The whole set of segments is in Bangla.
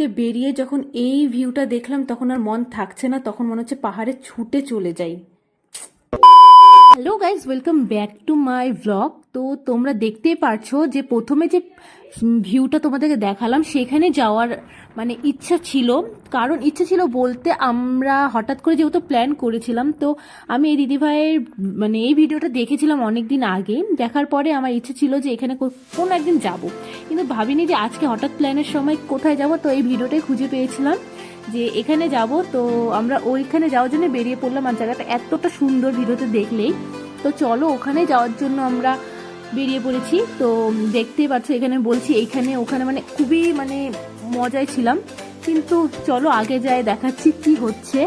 থেকে বেরিয়ে যখন এই ভিউটা দেখলাম, তখন আর মন থাকছে না, তখন মনে হচ্ছে পাহাড়ে ছুটে চলে যাই। Hello guys welcome back to my blog তো তোমরা দেখতেই পারছ যে প্রথমে যে ভিউটা তোমাদেরকে দেখালাম, সেখানে যাওয়ার মানে ইচ্ছা ছিল। কারণ ইচ্ছা ছিল বলতে আমরা হঠাৎ করে যেহেতু প্ল্যান করেছিলাম, তো আমি এই দিদিভাইয়ের মানে এই ভিডিওটা দেখেছিলাম অনেক দিন আগে। দেখার পরে আমার ইচ্ছে ছিল যে এখানে কোনো একদিন যাব। কিন্তু ভাবিনি যে আজকে হঠাৎ প্ল্যানের সময় কোথায় যাব, তো এই ভিডিওটাই খুঁজে পেয়েছিলাম যে এখানে যাব। তো আমরা ওইখানে যাওয়ার জন্য বেরিয়ে পড়লাম। আর জায়গাটা এতটা সুন্দর ভিডিওতে দেখলেই। তো চলো ওখানে যাওয়ার জন্য আমরা বেরিয়ে পড়েছি। তো দেখতেই পাচ্ছ এখানে বলছি এইখানে ওখানে মানে খুবই মানে মজায় ছিলাম। কিন্তু চলো আগে যাই দেখাচ্ছি কি হচ্ছে।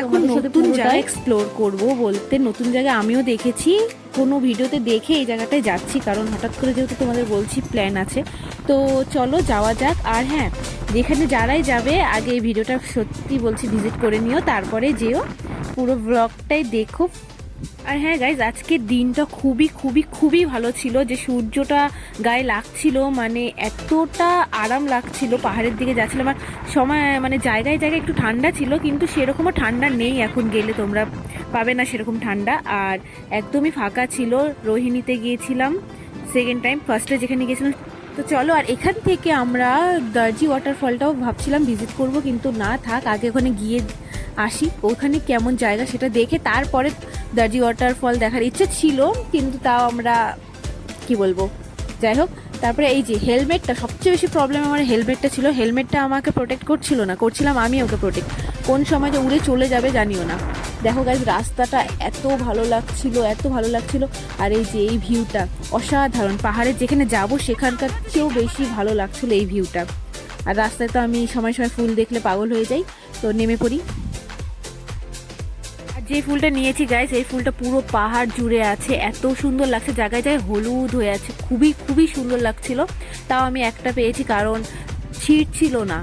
এখন নতুন জায়গা এক্সপ্লোর করব বলতে। নতুন জায়গা আমিও দেখেছি। কোনো ভিডিওতে দেখে এই জায়গাটায় যাচ্ছি কারণ হঠাৎ করে যেহেতু তোমাদের বলছি প্ল্যান আছে। তো চলো যাওয়া যাক। আর হ্যাঁ যেখানে যারাই যাবে আগে এই ভিডিওটা সত্যি বলছি ভিজিট করে নিও। তারপরে যেও। পুরো ব্লগটাই দেখো। আর হ্যাঁ গাইজ আজকের দিনটা খুবই খুবই খুবই ভালো ছিল। যে সূর্যটা গায়ে লাগছিল মানে এতটা আরাম লাগছিল, পাহাড়ের দিকে যাচ্ছিলাম। আর সময় মানে জায়গায় জায়গায় একটু ঠান্ডা ছিল, কিন্তু সেরকমও ঠান্ডা নেই এখন গেলে তোমরা পাবে না সেরকম ঠান্ডা। আর একদমই ফাঁকা ছিল, রোহিণীতে গিয়েছিলাম সেকেন্ড টাইম ফার্স্টে যেখানে গিয়েছিলাম। তো চলো, আর এখান থেকে আমরা দার্জি ওয়াটারফলটাও ভাবছিলাম ভিজিট করব, কিন্তু না, থাক, আগে ওখানে গিয়ে আসি, ওখানে কেমন জায়গা সেটা দেখে তারপরে দার্জি ওয়াটারফল দেখার ইচ্ছে ছিল, কিন্তু তাও আমরা, কি বলব, যাই হোক, তারপরে এই যে হেলমেটটা সবচেয়ে বেশি প্রবলেম আমার হেলমেটটা ছিল হেলমেটটা আমাকে প্রোটেক্ট করছিল না, করছিলাম আমি ওকে প্রোটেক্ট কোন সময় যে উড়ে চলে যাবে জানিও না। দেখো গাইজ রাস্তাটা এত ভালো লাগছিল, এত ভালো লাগছিল, আর এই যে এই ভিউটা অসাধারণ। পাহাড়ের যেখানে যাব, সেখানকার চেয়েও বেশি ভালো লাগছিল এই ভিউটা আর রাস্তায় তো আমি সময় সময় ফুল দেখলে পাগল হয়ে যাই, তো নেমে পড়ি। যে ফুলটা নিয়েছি গাইস এই ফুলটা পুরো পাহাড় জুড়ে আছে এত সুন্দর লাগছে জায়গায় জায়গায় হলুদ হয়ে আছে খুবই খুবই সুন্দর লাগছিল। তাও আমি একটা পেয়েছি কারণ ছিট ছিল না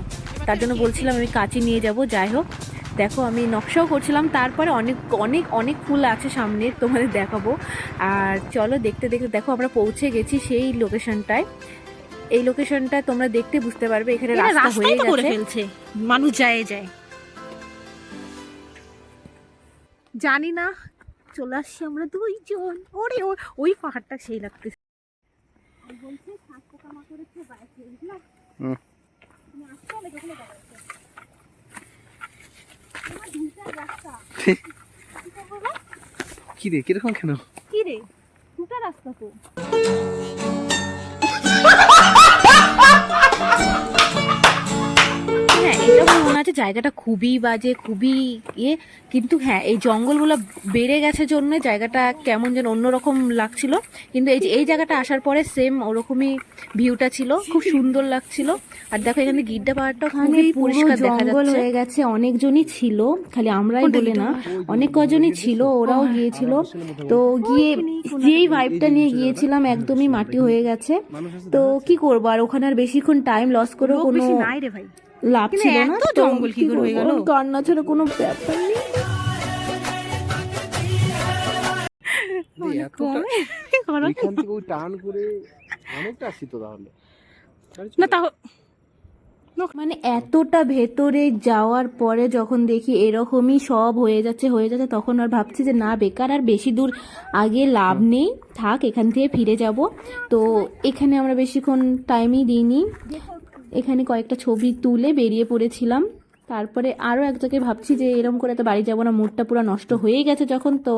তার জন্য বলছিলাম আমি কাঁচি নিয়ে যাব যাই হোক। দেখো আমি নকশাও করছিলাম তারপরে অনেক অনেক অনেক ফুল আছে সামনে তোমাদের দেখাবো। আর চলো দেখতে দেখতে দেখো আমরা পৌঁছে গেছি সেই লোকেশনটায় এই লোকেশনটা তোমরা দেখতে বুঝতে পারবে এখানে রাস্তা হয়ে গেছে। মানুষ যায় যায়। জানি না চলে আসছি আমরা দুইজন। ওরে ওর ওই পাহাড়টা সেই লাগতেছে। কি রে কীরকম কেন? কি রে? দুটা রাস্তা তো। মনে আছে? জায়গাটা খুবই বাজে খুবই ইয়ে। কিন্তু হ্যাঁ এই জঙ্গলগুলো বেড়ে গেছে জন্য জায়গাটা কেমন যেন অন্যরকম লাগছিল। কিন্তু এই যে এই জায়গাটা আসার পরে সেম ওরকমই ভিউটা ছিল। খুব সুন্দর লাগছিল। আর দেখো এখানে গিড্ডা পাহাড়টা খুবই পরিষ্কার দেখা যাচ্ছে। হয়ে গেছে অনেকজনই ছিল। খালি আমরাই বলে না অনেক কজনই ছিল ওরাও গিয়েছিল। তো গিয়ে যেই ভাইবটা নিয়ে গিয়েছিলাম একদমই মাটি হয়ে গেছে। তো কি করব আর ওখানে আর বেশিক্ষণ টাইম লস করেও কোনো লাভ ছিল না এত তো জঙ্গল কি করে হয়ে গেল? কান্না ছাড়া কোনো ব্যাপার নেই। এই এতটা এখান থেকে ওই টান করে অনেকটা আসি তো তাহলে। না তাও মানে এতটা ভেতরে যাওয়ার পরে যখন দেখি এরকমই সব হয়ে যাচ্ছে হয়ে যাচ্ছে তখন আর ভাবছি যে না বেকার আর বেশি দূর আগে লাভ নেই। থাক এখান থেকে ফিরে যাব। তো এখানে আমরা বেশিক্ষণ টাইমই দিইনি। এখানে কয়েকটা ছবি তুলে বেরিয়ে পড়েছিলাম। তারপরে আরও এক জায়গায় ভাবছি যে এরকম করে তো বাড়ি যাব না, মুডটা পুরো নষ্ট হয়ে গেছে যখন তো।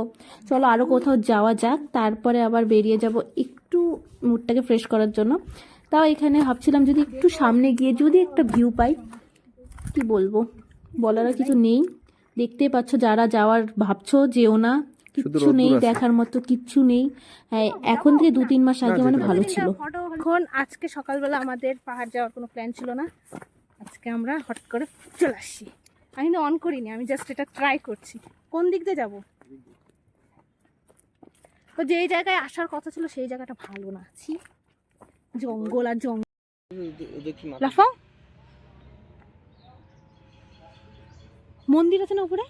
চলো আরও কোথাও যাওয়া যাক, তারপরে আবার বেরিয়ে যাব একটু মুডটাকে ফ্রেশ করার জন্য। তাও এখানে ভাবছিলাম যদি একটু সামনে গিয়ে যদি একটা ভিউ পাই, কি বলব? বলার কিছু নেই। দেখতেই পাচ্ছ যারা যাওয়ার ভাবছ, যেও না। কিচ্ছু নেই দেখার মতো কিচ্ছু নেই। হ্যাঁ এখন থেকে দু তিন মাস আগে মানে ভালো ছিল। এখন আজকে সকালবেলা আমাদের পাহাড় যাওয়ার কোনো প্ল্যান ছিল না। আজকে আমরা হট করে চলে আসছি। আমি না অন করিনি আমি জাস্ট এটা ট্রাই করছি। কোন দিক দিয়ে যাব? তো যেই জায়গায় আসার কথা ছিল সেই জায়গাটা ভালো না। ছি জঙ্গল আর জঙ্গল। লাফাও। মন্দির আছে না উপরে?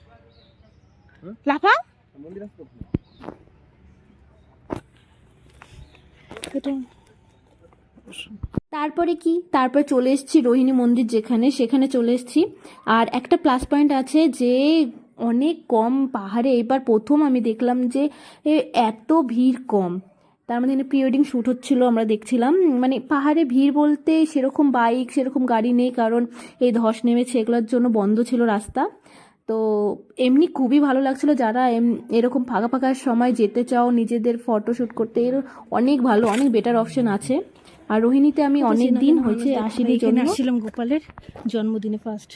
হুম? লাফাও। তারপরে কি? তারপরে চলে এসেছি রোহিণী মন্দির যেখানে, সেখানে চলে এসেছি। আর একটা প্লাস পয়েন্ট আছে যে, অনেক কম পাহাড়ে এবার প্রথম আমি দেখলাম যে এত ভিড় কম। তার মধ্যে প্রি ওয়েডিং শ্যুট হচ্ছিল, আমরা দেখছিলাম। মানে পাহাড়ে ভিড় বলতে সেরকম বাইক সেরকম গাড়ি নেই, কারণ এই ধস নেমেছে, এগুলোর জন্য বন্ধ ছিল রাস্তা। তো এমনি খুবই ভালো লাগছিল যারা এম- এরকম ফাঁকা ফাঁকা সময় যেতে চাও নিজেদের ফটো শ্যুট করতে এর অনেক ভালো অনেক বেটার অপশন আছে। আর রোহিণীতে আমি অনেক দিন হয়েছে আসিনি জন্য আসছিলাম গোপালের জন্মদিনে ফার্স্ট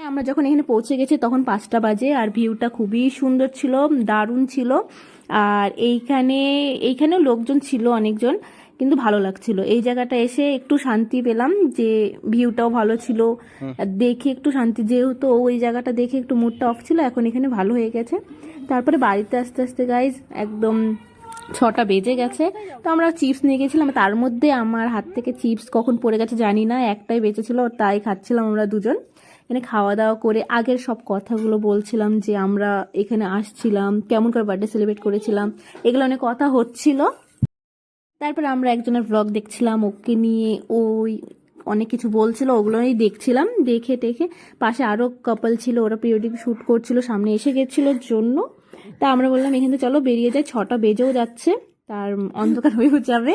আমরা যখন এখানে পৌঁছে গেছি তখন পাঁচটা বাজে আর ভিউটা খুবই সুন্দর ছিল দারুণ ছিল। আর এইখানে এইখানেও লোকজন ছিল অনেকজন। কিন্তু ভালো লাগছিল। এই জায়গাটা এসে একটু শান্তি পেলাম যে ভিউটাও ভালো ছিল। দেখে একটু শান্তি যেহেতু ওই জায়গাটা দেখে একটু মুডটা অফ ছিল এখন এখানে ভালো হয়ে গেছে। তারপরে বাড়িতে আস্তে আস্তে গাইজ একদম ছটা বেজে গেছে। তো আমরা চিপস নিয়ে গেছিলাম তার মধ্যে আমার হাত থেকে চিপস কখন পড়ে গেছে জানি না একটাই বেঁচেছিল তাই খাচ্ছিলাম আমরা দুজন। এখানে খাওয়া দাওয়া করে আগের সব কথাগুলো বলছিলাম যে আমরা এখানে আসছিলাম কেমন করে বার্থডে সেলিব্রেট করেছিলাম। এগুলো অনেক কথা হচ্ছিল। তারপর আমরা একজনের ব্লগ দেখছিলাম, ওকে নিয়ে ওই অনেক কিছু বলছিল, ওগুলোই দেখছিলাম। দেখে টেখে পাশে আরও কাপল ছিল, ওরা পিরিয়ডিক শ্যুট করছিল, সামনে এসে গেছিল জন্য। তা আমরা বললাম, এখান থেকে চলো বেরিয়ে যায় ছটা বেজেও যাচ্ছে, তার অন্ধকার হয়েও যাবে।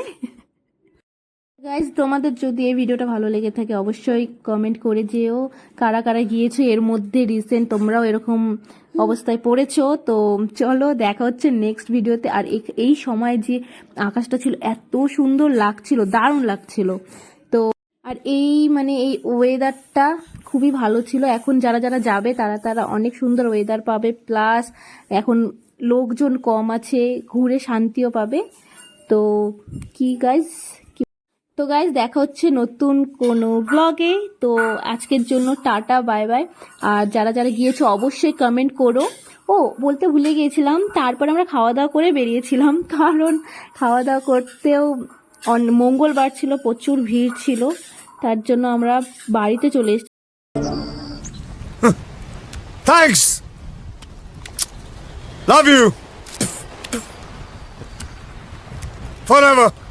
গাইজ তোমাদের যদি এই ভিডিওটা ভালো লেগে থাকে, অবশ্যই কমেন্ট করে যেও। কারা কারা গিয়েছো, এর মধ্যে রিসেন্ট তোমরাও এরকম অবস্থায় পড়েছো। তো চলো, দেখা হচ্ছে নেক্সট ভিডিওতে। আর এই- সময় যে আকাশটা ছিল, এত সুন্দর লাগছিল, দারুণ লাগছিল। তো আর এই মানে এই ওয়েদারটা খুবই ভালো ছিল। এখন যারা যারা যাবে, তারা তারা অনেক সুন্দর ওয়েদার পাবে। প্লাস এখন লোকজন কম আছে, ঘুরে শান্তিও পাবে। তো কি গাইজ তো গাইজ দেখা হচ্ছে নতুন কোনো ব্লগে তো আজকের জন্য টাটা বাই বাই আর যারা যারা গিয়েছো, অবশ্যই কমেন্ট করো। ও, বলতে ভুলে গিয়েছিলাম, তারপর আমরা খাওয়া দাওয়া করে বেরিয়েছিলাম। কারণ খাওয়া দাওয়া করতেও মঙ্গলবার ছিল, প্রচুর ভিড় ছিল। তার জন্য আমরা বাড়িতে চলে এসেছি.